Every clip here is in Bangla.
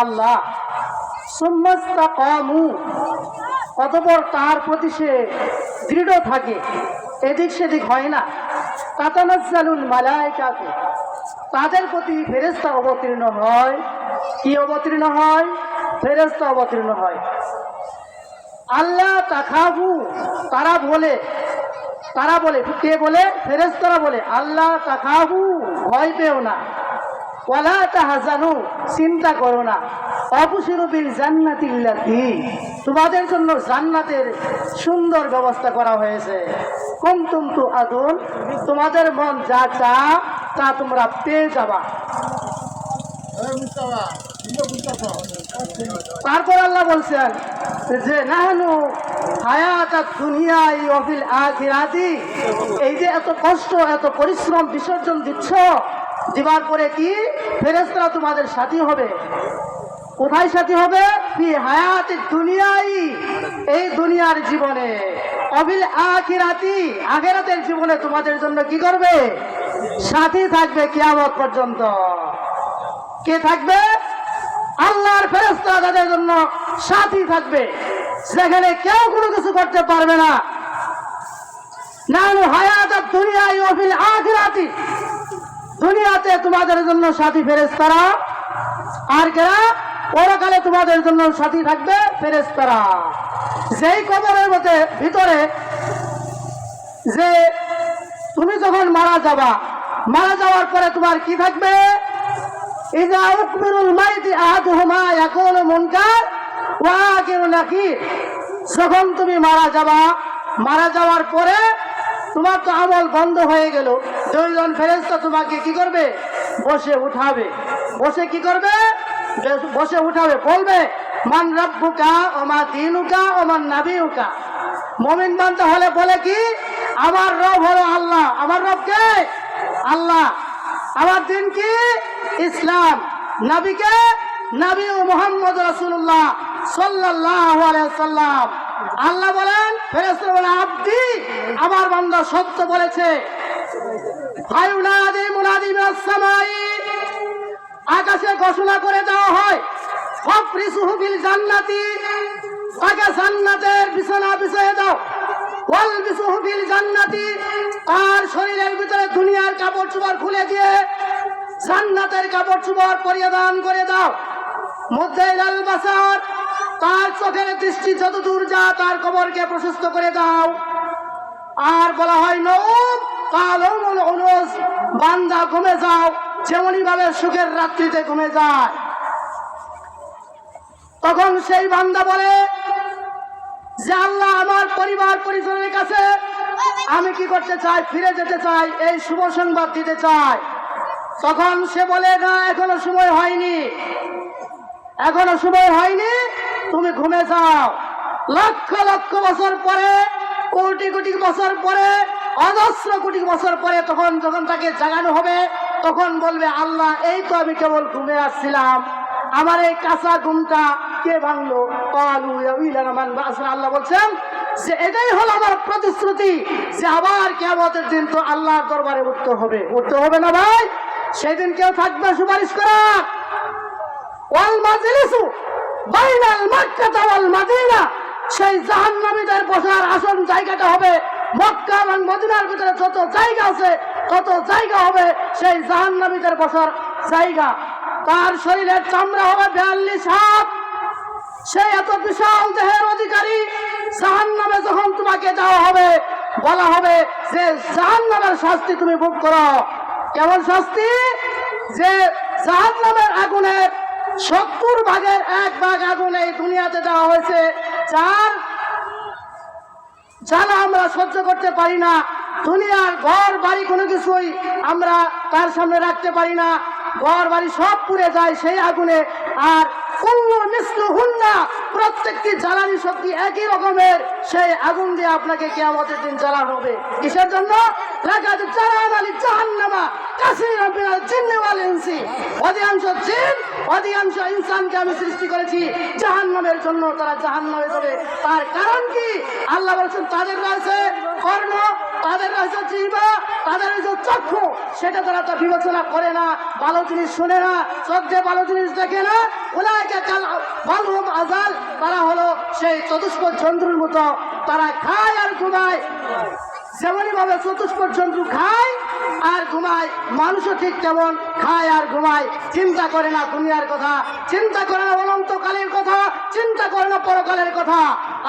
আল্লাহ। কামু অতপর তার প্রতি সে দৃঢ় থাকে। এদিক সেদিক হয় না। কাতানাজ্জালুল মালাইকাকে তাদের প্রতি ফেরেস্তা অবতীর্ণ হয়। কি অবতীর্ণ হয়? ফেরেস্তা অবতীর্ণ হয়। আল্লাহ তাখাবু তারা বলে তারা বলে, কে বলে? ফেরেস্তারা বলে, আল্লাহ তাখাবু ভয় পেও না। ওয়ালা তাহাজানু, চিন্তা করো না। অবসরবিল জান্নাতিল্লাতি তোমাদের জন্য জান্নাতের সুন্দর ব্যবস্থা করা হয়েছে। কুমতুম তু আদুন তোমাদের মন যা চা, তা তোমরা পেয়ে যাবা। তারপর আল্লাহ বলছেন যে, নাহানু হায়াত দুনিয়াই অফিল আখিরাতি। এই যে এত কষ্ট, এত পরিশ্রম, বিসর্জন দিচ্ছ দিবার পরে কি? ফেরেস্তারা তোমাদের সাথী হবে। কোথায় সাথী হবে? ফি হায়াতি দুনিয়াই, এই দুনিয়ার জীবনে। অবিল আখিরাতি, আখেরাতের জীবনে তোমাদের জন্য কি করবে? সাথী থাকবে কিয়ামত পর্যন্ত। কে থাকবে? আল্লাহর ফেরেস্তা তাদের জন্য সাথী থাকবে। সেখানে কেউ কোনো কিছু করতে পারবে না। নানু হায়াত দুনিয়ায় অফিল আখিরাতি। দুনিয়াতে তোমাদের জন্য সাথী ফেরেস্তারা আর কেরা পরকালে তোমাদের জন্য সাথী থাকবে ফেরেস্তারা যেই কবরের মধ্যে, ভিতরে যে তুমি যখন মারা যাবা, মারা যাওয়ার পরে তোমার কি থাকবে? ইজা নাকির। যখন তুমি মারা যাবা, মারা যাওয়ার পরে তোমার তো আমল বন্ধ হয়ে গেল। দুইজন ফেরেস্তা তোমাকে কি করবে? বসে উঠাবে। বসে কি করবে? বসে উঠাবে, বলবে, মান রব্বুকা ওমা দিনুকা ওমান নাবিউকা। মমিন বান্ধব হলে বলে কি? আমার রব হলো আল্লাহ। আমার রব কে? আল্লাহ। আমার দিন কি? ইসলাম। নবীকে নবী ও মোহাম্মদ রসুল্লাহ সাল্লাহ সাল্লাম আল্লাহ বলেন ফেরেস্তা বলে আব্দি, আমার বান্দা সত্য বলেছে। আকাশে ঘোষণা করে দেওয়া হয় ফফরিসুহুবিল জান্নাতি বিছানা দাও জান্নাতি শরীরের ভিতরে দুনিয়ার কাপড় চোপড় খুলে কাপড় চোপড় পরিধান করে দাও। মধ্যে লাল বাসার তার চোখের দৃষ্টি যত দূর যা, তার কবরকে প্রশস্ত করে দাও। আর বলা হয় নৌম বান্দা ঘুমে যাও যেমনই ভাবে সুখের রাত্রিতে ঘুমে যায়। তখন সেই বান্দা বলে, যে আল্লাহ আমার পরিবার পরিজনের কাছে, আমি কি করতে চাই? ফিরে যেতে চাই, এই শুভ সংবাদ দিতে চাই। তখন সে বলে, না, এখনও সময় হয়নি। এখনও সময় হয়নি তুমি ঘুমে যাও। লক্ষ লক্ষ বছর পরে, কোটি কোটি বছর পরে, অজস্র কোটি বছর পরে তখন যখন তাকে জাগানো হবে, তখন বলবে, আল্লাহ, এই তো আমি কেবল ঘুমে আসছিলাম। আমার এই কাঁচা ঘুমটা কে ভাঙলো? আল্লাহ বলছেন যে, এটাই হলো আমার প্রতিশ্রুতি যে, আবার কেমতের দিন তো আল্লাহর দরবারে উঠতে হবে। উঠতে হবে না ভাই? সেদিন কেউ থাকবে সুপারিশ করা ওয়াল মাদিনা। সেই জাহান্নামীদের বসার আসন জায়গাটা হবে মক্কা এবং মদিনার ভিতরে যত জায়গা আছে, তত জায়গা হবে সেই জাহান্নামীদের বসার জায়গা। তার শরীরের চামড়া হবে বিয়াল্লিশ হাত। সেই এত বিশাল দেহের অধিকারী। জাহান যখন তোমাকে দেওয়া হবে, বলা হবে যে জাহান শাস্তি তুমি ভোগ করো। কেমন শাস্তি? যে জাহান আগুনের সত্তর ভাগের এক ভাগ আগুন এই দুনিয়াতে দেওয়া হয়েছে, যার যারা আমরা সহ্য করতে পারি না। দুনিয়ার ঘর, বাড়ি কোনো কিছুই আমরা তার সামনে রাখতে পারি না। ঘর, বাড়ি সব পুড়ে যায় সেই আগুনে। আর প্রত্যেকটি জ্বালানি শক্তি একই রকমের, সেই আগুন দিয়ে আপনাকে কেয়ামতের দিন জ্বালানো হবে। কিসের জন্য? ইনসানকে আমি সৃষ্টি করেছি জাহান্নামের জন্য, তারা তার কারণ কি? আল্লাহ বলেছেন, তাদের রয়েছে কর্ণ তাদের রয়েছে জিহ্বা তাদের রয়েছে চক্ষু। সেটা তারা তা বিবেচনা করে না, ভালো জিনিস শুনে না, চোখে ভালো জিনিস দেখে না। ওলাকে কাল বালহুম আজাল, তারা হলো সেই চতুষ্প জন্তুর মতো। তারা খায় আর ঘুমায়। যেমনই ভাবে চতুষ্প জন্তু খায় আর ঘুমায়, মানুষও ঠিক তেমন খায় আর ঘুমায়। চিন্তা করে না দুনিয়ার কথা। চিন্তা করে না অনন্তকালের কথা, চিন্তা করে না পরকালের কথা।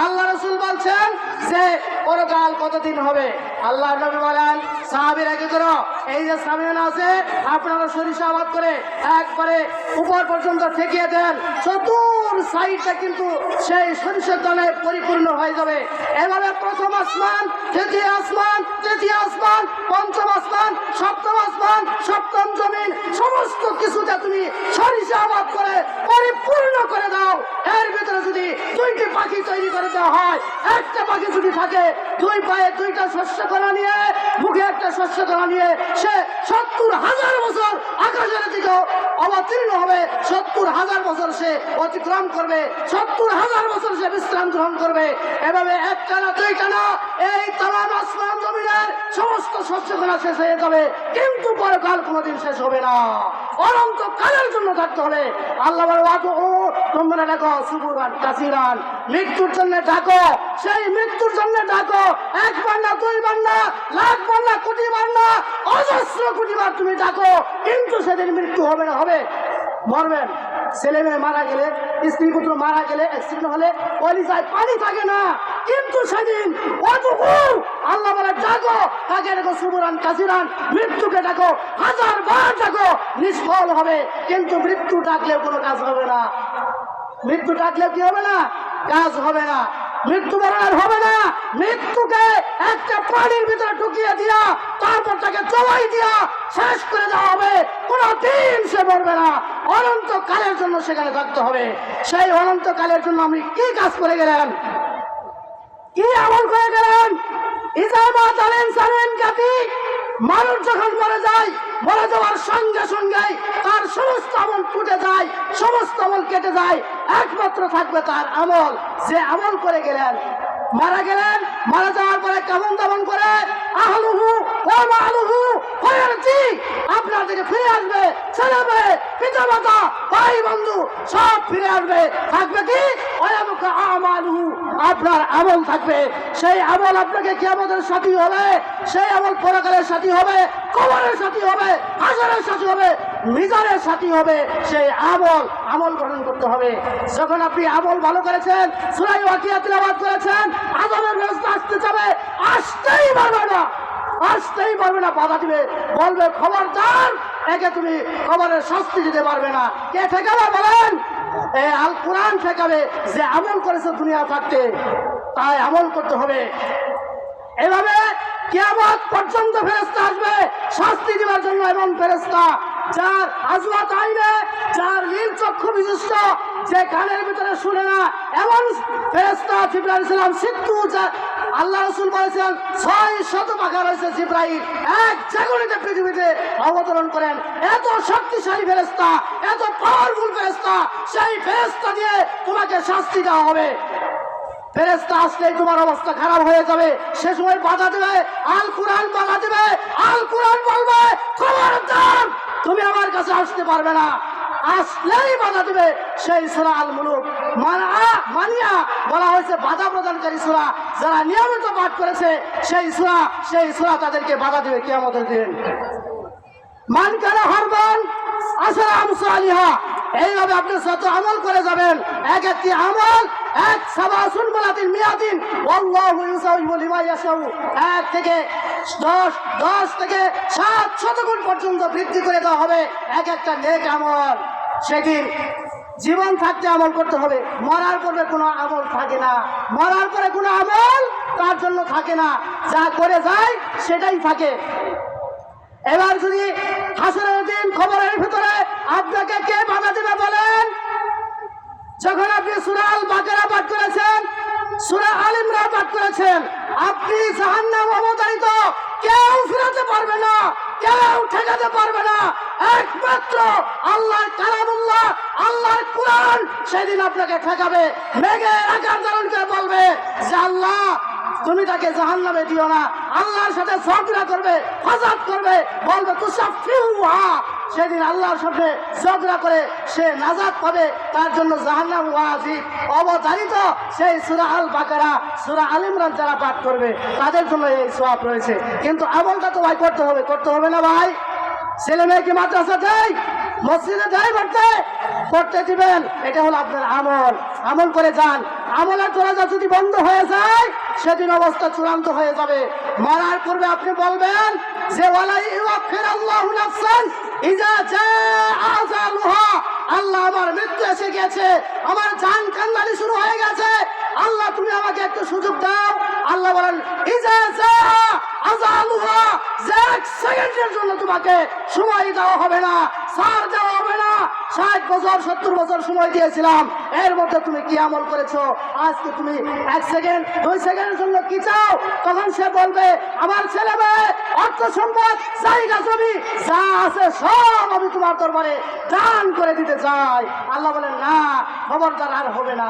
আল্লাহ রসুল বলছেন যে, পরকাল কতদিন হবে? আল্লাহ নবী বলেন সাহাবির আগে করো? এই যে সামিয়ান আছে, আপনারা সরিষা আবাদ করে একবারে উপর পর্যন্ত ঠেকিয়ে দেন। চতুর সাইডটা কিন্তু সেই সরিষার দানে পরিপূর্ণ হয়ে যাবে। এভাবে প্রথম আসমান, দ্বিতীয় আসমান, তৃতীয় আসমান, পঞ্চম আসমান, সপ্তম আসমান, সপ্তম জমিন, সমস্ত কিছুতে তুমি সরিষা আবাদ করে পরিপূর্ণ করে দাও। এর ভিতরে যদি দুইটি পাখি তৈরি করে দেওয়া হয়, একটা পাখি যদি থাকে, দুই পায়ে দুইটা শস্য কলা নিয়ে মুখে একটা শস্য কলা নিয়ে সে সত্তর হাজার বছর আকাশের দিকে অবতীর্ণ হবে। সত্তর হাজার বছর সে অতিক্রম করবে। সত্তর হাজার বছর সে বিশ্রাম গ্রহণ করবে। এভাবে একটা না, দুইটা না, এই তাম আসমান জমিনের সমস্ত শস্যগুলো শেষ হয়ে যাবে। কিন্তু পরে পরকাল কোনোদিন শেষ হবে না। অনন্ত কালের জন্য থাকতে হবে আল্লাহ তোমরা ডাকো সুবুরান মৃত্যুর জন্য ডাকো। সেই মৃত্যুর জন্য ডাকো। একবার না দুইবার না লাখবার না কোটিবার না অজস্র কোটিবার তুমি ডাকো, কিন্তু সেদিন মৃত্যু হবে না, হবে। মরবেন। ছেলে মেয়ে মারা গেলে, স্ত্রী পুত্র মারা গেলে অ্যাক্সিডেন্ট হলে, কলিজায় পানি থাকে না। কিন্তু সেদিন অটুকু আল্লাহ বলে, ডাকো কাকে ডাকো সুবুরান, কাসিরান, মৃত্যুকে ডাকো, হাজার বার ডাকো, নিষ্ফল হবে। কিন্তু মৃত্যু ডাকলেও কোনো কাজ হবে না। মৃত্যু ডাকলেও কি হবে না? কাজ হবে না। মৃত্যুবরণ আর হবে না। মৃত্যুকে একটা পানির ভিতরে ঢুকিয়ে দিয়া, তারপর তাকে জবাই দিয়া শেষ করে দেওয়া হবে। কোনো দিন সে মরবে না। অনন্ত কালের জন্য সেখানে থাকতে হবে। সেই অনন্ত কালের জন্য আপনি কি কাজ করে গেলেন কি আমল করে গেলেন মানুষ যখন মরে যায়, মরে যাওয়ার সঙ্গে সঙ্গে তার আমল ফুটে যায়, সমস্ত আমল কেটে যায়, একমাত্র থাকবে তার আমল। যে আমল করে গেলেন, মারা গেলেন, মারা যাওয়ার পরে কেমন তেমন করে? আহলুহু আপনার ফিরে আসবে ছেলে মেয়ে পিতা মাতা ভাই, বন্ধু, সব ফিরে আসবে। থাকবে কি? অয়ামুখা আপনার আমল থাকবে। সেই আমল আপনাকে কি আমাদের সাথী হবে। সেই আমল পরকালের সাথী হবে, কবরের সাথী হবে হাজারের সাথী হবে মিজানের সাথী হবে। সেই আমল আমল গ্রহণ করতে হবে। যখন আপনি আমল ভালো করেছেন, সুরাই ওয়াকিয়া তিলাবাদ করেছেন আদমের ব্যবস্থা আসতে যাবে, আসতেই পারবে না। আসতেই পারবে না, বাধা দিবে। বলবে, খবরদার, একে তুমি খবরের শাস্তি দিতে পারবে না। কে ঠেকাবে বলেন? আল কোরআন ঠেকাবে যে আমল করেছে দুনিয়া থাকতে, তাই আমল করতে হবে। এভাবে কেয়ামত পর্যন্ত ফেরেস্তা আসবে, শাস্তি দেওয়ার জন্য এমন ফেরেস্তা যার আজওয়াত আইনে, যার নীল চক্ষু বিশিষ্ট, যে কানের ভিতরে শুনে না, এমন ফেরেস্তা জিব্রাইল ইসলাম সিদ্ধু আল্লাহ রসুল বলেছেন, ছয় শত পাখা রয়েছে জিব্রাইল। এক জাগরিতে পৃথিবীতে অবতরণ করেন। এত শক্তিশালী ফেরেস্তা এত পাওয়ারফুল ফেরেস্তা সেই ফেরেস্তা দিয়ে তোমাকে শাস্তি দেওয়া হবে। ফেরেস্তা আসলেই তোমার অবস্থা খারাপ হয়ে যাবে। সে সময় বাধা দেবে, আল কোরআন বাধা দেবে, আল কোরআন বলবে, খবরদার, তুমি আমার কাছে আসতে পারবে না। আসলেই বাধা দেবে সেই সুরা আল মুলুক। মানা মানিয়া বলা হয়েছে, বাধা প্রদানকারী সুরা। যারা নিয়মিত পাঠ করেছে, সেই সুরা সেই সুরা তাদেরকে বাধা দেবে কে আমাদের দিন এইভাবে আপনি আমল করে যাবেন, এক আমল, এক ইয়াশাউ। এক থেকে দশ দশ থেকে সাত পর্যন্ত করে দেওয়া হবে এক একটা আমল। সেদিন জীবন থাকতে আমল করতে হবে। মরার পরে কোনো আমল থাকে না। মরার পরে কোনো আমল তার জন্য থাকে না। যা করে যায় সেটাই থাকে। এবার যদি হাসনের দিন খবরের ভিতরে আপনাকে কে বাধা দেবে বলেন? যখন আপনি সুরাল বাকেরা পাঠ করেছেন, সুরা আল ইমরান পাঠ করেছেন, আপনি জাহান্নাম অবতারিত, কেউ ফিরাতে পারবে না, কেউ ঠেকাতে পারবে না। একমাত্র আল্লাহর কালামুল্লাহ, আল্লাহর কোরআন। সেদিন আপনাকে ঠেকাবে মেঘের আকার ধারণ করে বলবে যে আল্লাহ, তুমি তাকে জাহান নামে দিও না। আল্লাহর সাথে ঝগড়া করবে ফাজাদ করবে, বলবে তুষা ফিউহা সেদিন আল্লাহর সাথে ঝগড়া করে সে নাজাদ পাবে, তার জন্য জাহান্নাম ওয়াজিব অবধারিত সেই সুরা আল বাকারা সুরা আল ইমরান যারা পাঠ করবে, তাদের জন্য এই সোয়াব রয়েছে। কিন্তু আমলটা তো ভাই করতে হবে করতে হবে না ভাই। ছেলে মেয়েকে মাদ্রাসা দেয়? মসজিদে দেয় পড়তে? পড়তে দিবেন, এটা হলো আপনার আমল। আমল করে যান। আমলের দরজা যদি বন্ধ হয়ে যায়, সেদিন অবস্থা চূড়ান্ত হয়ে যাবে। মরার পূর্বে আপনি বলবেন যে আল্লাহু আমার মৃত্যু এসে গেছে, আমার জান কান্দানি শুরু হয়ে গেছে। আল্লাহ, তুমি আমাকে একটু সুযোগ দাও। আল্লাহ বলেন ইজা আজালুহা যে এক সেকেন্ডের জন্য তোমাকে সময় দেওয়া হবে না সার দেওয়া হবে ষাট বছর, সত্তর বছর সময় দিয়েছিলাম। এর মধ্যে তুমি কি আমল করেছ? আজকে তুমি এক সেকেন্ড, দুই সেকেন্ডের জন্য কি চাও? তখন সে বলবে, আমার ছেলে মেয়ে, অর্থ সম্পদ, জায়গা, জমি, যা আছে সব আমি তোমার দরবারে দান করে দিতে চাই। আল্লাহ বলেন, না, খবরদার আর হবে না।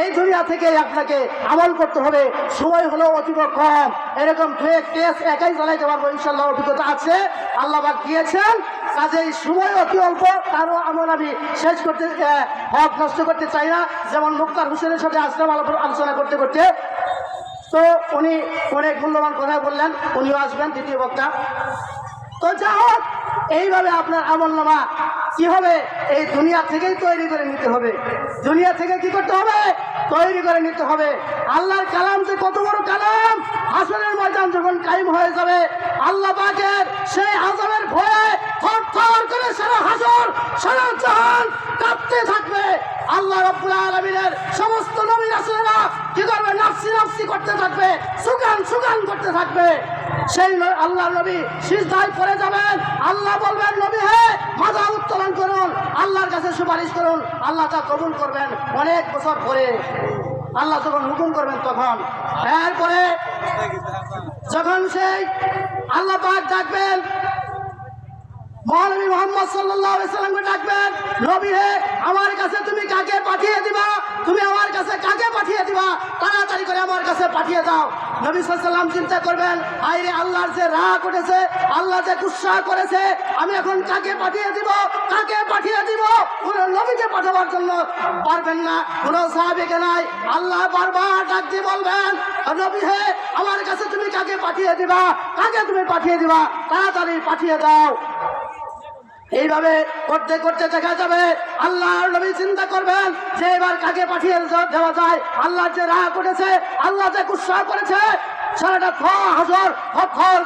এই দুনিয়া থেকে আপনাকে আমল করতে হবে। সময় হলো অতীব কম। এরকম দু এক কেস একাই চালাইতে পারব, ইনশাল্লাহ অভিজ্ঞতা আছে। আল্লাহ দিয়েছেন। কাজেই সময় অতি অল্প, তারও আমল আমি শেষ করতে হক নষ্ট করতে চাই না। যেমন মুক্তার হোসেনের সাথে আসলাম আলো- আলোচনা করতে করতে। তো উনি অনেক মূল্যবান কথা বললেন, উনিও আসবেন, দ্বিতীয় বক্তা। তো যা হোক, এইভাবে আপনার আমল নামা কি হবে এই দুনিয়া থেকেই তৈরি করে নিতে হবে? দুনিয়া থেকে কি করতে হবে? তৈরি করে নিতে হবে। আল্লাহর কালাম যে কত বড় কালাম! হাসনের ময়দান যখন কায়েম হয়ে যাবে, আল্লাহ পাকের সেই আজমের ভয়ে করে সারা থাকবে। আল্লাহ সমস্ত নবী করতে থাকবে করতে থাকবে। সেই নবী যাবেন। আল্লাহ বলবেন, নবী হে মাথা উত্তোলন করুন, আল্লাহর কাছে সুপারিশ করুন, আল্লাহ তা কবুল করবেন অনেক বছর পরে। আল্লাহ যখন হুকুম করবেন তখন। এরপরে যখন সেই আল্লাহ ডাকবেন মহানবী মোহাম্মদ আলাইহি সাল্লামকে ডাকবেন নবী হে, আমার কাছে তুমি কাকে পাঠিয়ে দিবা? তুমি আমার কাছে কাকে পাঠিয়ে দিবা? তাড়াতাড়ি করে আমার কাছে পাঠিয়ে দাও। নবী সাল্লাম চিন্তা করবেন, আইরে আল্লাহর যে রাগ উঠেছে, আল্লাহ যে গুসা করেছে, আমি এখন কাকে পাঠিয়ে দিব? কাকে পাঠিয়ে দিব? কোন নবীকে পাঠাবার জন্য পারবেন না, কোন সাহাবিকে নাই। আল্লাহ বারবার ডাক দিয়ে বলবেন নবী হে, আমার কাছে তুমি কাকে পাঠিয়ে দিবা? কাকে তুমি পাঠিয়ে দিবা? তাড়াতাড়ি পাঠিয়ে দাও। এইভাবে করতে করতে দেখা যাবে, আল্লাহর নবী চিন্তা করবেন যে এবার কাকে পাঠিয়ে দেওয়া যায়। আল্লাহ যে রাগ করেছে আল্লাহ যে গুসা করেছে হাজর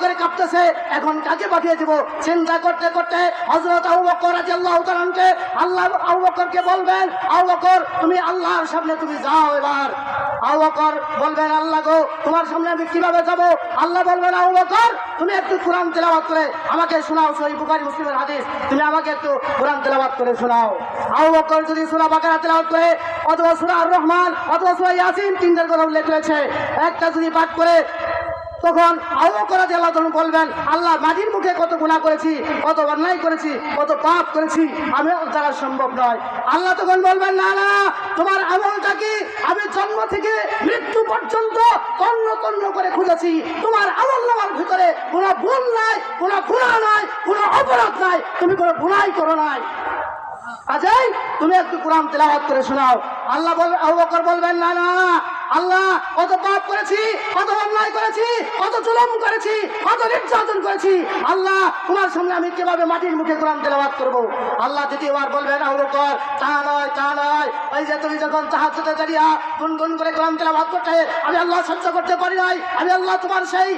করে কাঁপতেছে। এখন কাকে পাঠিয়ে দিব? চিন্তা করতে করতে হজরত আল্লাহ বকরকে বলবেন আল্লাহর সামনে তুমি যাও এবার। আবু বকর বলবেন, আল্লাহ গো, তোমার সামনে আমি কীভাবে যাব? আল্লাহ বলবেন আবকর বকর, তুমি একটু কোরআন তেলাবাদ করে আমাকে শোনাও, সহি বুকারি মুসলিমের হাদিস। তুমি আমাকে একটু কোরআন তেলাবাদ করে শোনাও। আবকর বকর যদি সোনা বাকারা তেলাবাদ করে, অথবা সুরা রহমান অথবা সুরা ইয়াসিন, তিনটার কথা উল্লেখ রয়েছে। একটা যদি পাঠ করে তখন আবু করা আল্লাহ তখন বলবেন, আল্লাহ মাঝির মুখে কত গুণা করেছি, কত অন্যায় করেছি, কত পাপ করেছি আমি দ্বারা সম্ভব নয়। আল্লাহ তখন বলবেন, না না, তোমার আমলটা কি? আমি জন্ম থেকে মৃত্যু পর্যন্ত তন্ন তন্ন করে খুঁজেছি। তোমার আমল নামার ভিতরে কোনো ভুল নাই, কোনো গুণা নাই, কোনো অপরাধ নাই, তুমি কোনো গুণাই করো নাই। আজাই তুমি একটু কোরআন তেলাওয়াত করে শোনাও। আল্লাহ বল আবু বকর বলবেন, না না আল্লাহ, কত পাপ করেছি, কত অন্যায় করেছি, কত জুলুম করেছি, কত নির্যাতন করেছি। আল্লাহ, তোমার সামনে আমি কীভাবে মাটির মুখে কোরআন তেলাওয়াত করব? আল্লাহ দ্বিতীয়বার বলবেন আবু বকর তা নয় তা নয়। ওই যে তুমি যখন তাহাজ্জুদে দাঁড়িয়া গুনগুন করে কোরআন তেলাওয়াত করতে, আমি আল্লাহ সহ্য করতে পারি নাই। আমি আল্লাহ তোমার সেই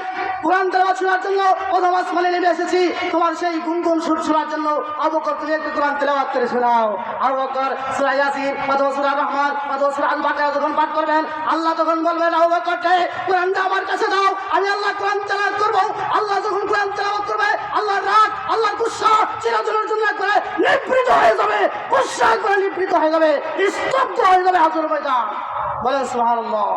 কোরআন তেলাওয়াত শোনার জন্য প্রথম আসমানে নেমে এসেছি। তোমার সেই গুনগুন সুর শোনার জন্য আবু বকর তুমি একটু কোরআন তেলাওয়াত করে শোনাও। আবু বকর সূরা ইয়াসিন, অথবা সূরা রহমান, অথবা সূরা আল বাকারা যখন পাঠ করবেন, আল্লাহ তখন বলবেন আবু বকরকে কোরআনটা আমার কাছে দাও আমি আল্লাহ কোরআন তেলাওয়াত করব। আল্লাহ যখন কোরআন তেলাওয়াত করবে, আল্লাহর রাগ, আল্লাহর গুসা চিরদিনের জন্য করে নিবৃত হয়ে যাবে, গুসা করে নিবৃত হয়ে যাবে, স্তব্ধ হয়ে যাবে হাজর ময়দান। বলেন, সুবহানাল্লাহ।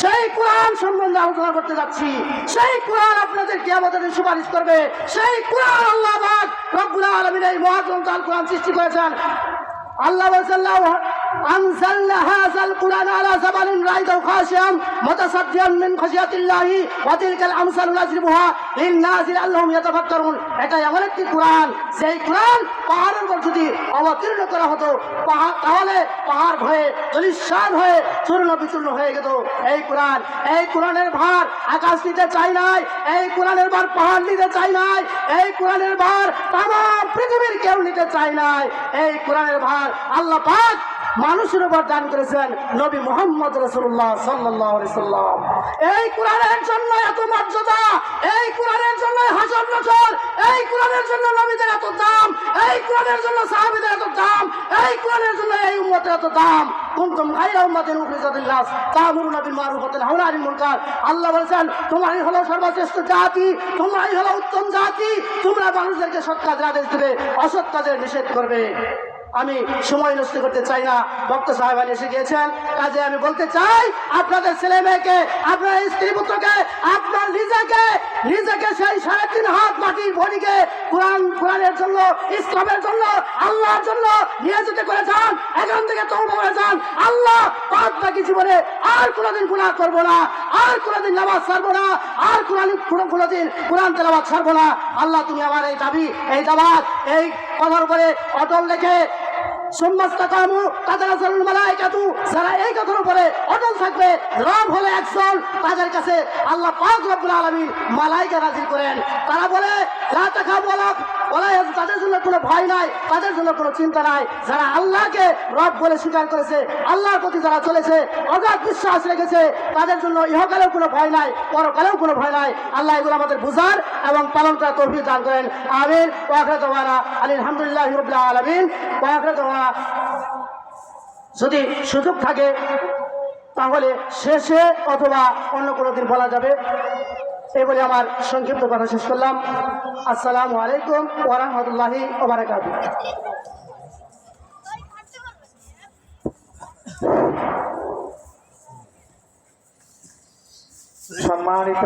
সেই কোরআন সম্বন্ধে আলোচনা করতে যাচ্ছি। সেই কোরআন আপনাদের কি আমাদের সুপারিশ করবে। সেই কোরআন আল্লাহ পাক রব্বুল আলামিন এই মহাগ্রন্থ কোরআন সৃষ্টি করেছেন। আল্লাহ أنزلنا هذا القرآن على زبر رائدا خاشعا متصديا من خشية الله وتلك الأمثال نضربها للناس لعلهم يتفكرون এটা এমন একটি কোরআন সেই কোরআন পাহাড়ের উপর যদি অবতীর্ণ করা হতো পাহাড় তাহলে পাহাড় ভয়ে দলিশান হয়ে চূর্ণ বিচূর্ণ হয়ে যেত এই কোরআন এই কোরআনের ভার আকাশ নিতে চাই নাই এই কোরআনের ভার পাহাড় নিতে চাই নাই এই কোরআনের ভার তাম পৃথিবীর কেউ নিতে চাই নাই এই কোরআনের ভার আল্লাহ পাক মানুষের উপর দান করেছেন নবী মোহাম্মদ রসুল্লাহ সাল্লাহ সাল্লাম। এই কোরআনের জন্য এত মর্যাদা, এই কোরআনের জন্য হাজার বছর এই কোরআনের জন্য নবীদের এত দাম, এই কোরআনের জন্য সাহাবিদের এত দাম, এই কোরআনের জন্য এই উম্মতের এত দাম। কুনতুম খাইরা উম্মাতিন উখরিজাতিল নাস তা'মুরুনা বিল মারুফ ওয়া তানহাউনা আল্লাহ বলেছেন, তোমরাই হলো সর্বশ্রেষ্ঠ জাতি, তোমরাই হলো উত্তম জাতি, তোমরা মানুষদেরকে সৎ কাজের আদেশ দেবে, অসৎ কাজের নিষেধ করবে। আমি সময় নষ্ট করতে চাই না। ভক্ত সাহেবান এসে গিয়েছেন। কাজে আমি বলতে চাই, আপনাদের ছেলে মেয়েকে, আপনার স্ত্রী পুত্রকে, আপনার নিজেকে নিজেকে সেই সাড়ে তিন হাত মাটির ভরিকে কোরআন, কোরআনের জন্য, ইসলামের জন্য, আল্লাহর জন্য নিয়ে যেতে করে যান, এখান থেকে তৌবা করে যান। আল্লাহ বাদ বাকি জীবনে আর কোনোদিন গুণা করব না, আর কোনোদিন নামাজ ছাড়বো না, আর কোরআন, কোনো কোনোদিন কোরআন তেলাবাদ ছাড়বো না। আল্লাহ তুমি আমার এই দাবি, এই দাবাত এই কথার উপরে অটল রেখে সুম্মাস্তাকামু তাতানাজালুল মালাইকাতু, যারা এই কথার উপরে অটল থাকবে, রব হলে একজন। তাদের কাছে আল্লাহ পাক রব্বুল আলামিন মালাইকা নাজিল করেন। তারা বলে ওয়ালা তাদের জন্য কোনো ভয় নাই, তাদের জন্য কোনো চিন্তা নাই। যারা আল্লাহকে রব বলে স্বীকার করেছে, আল্লাহর প্রতি যারা চলেছে, অগাধ বিশ্বাস রেখেছে, তাদের জন্য ইহকালেও কোনো ভয় নাই, পরকালেও কোনো ভয় নাই। আল্লাহ এগুলো আমাদের বুঝার এবং পালন করার তৌফিক দান করেন। আমিন। ওয়াখরা দওয়ানা আলহামদুলিল্লাহ রাব্বিল আলামিন। ওয়াখরা দওয়ানা। যদি সুযোগ থাকে, তাহলে শেষে অথবা অন্য কোনো দিন বলা যাবে। এই বলে আমার সংক্ষিপ্ত কথা শেষ করলাম। আসসালামু আলাইকুম ওরহমতুল্লাহি ওবরাকাত সম্মানিত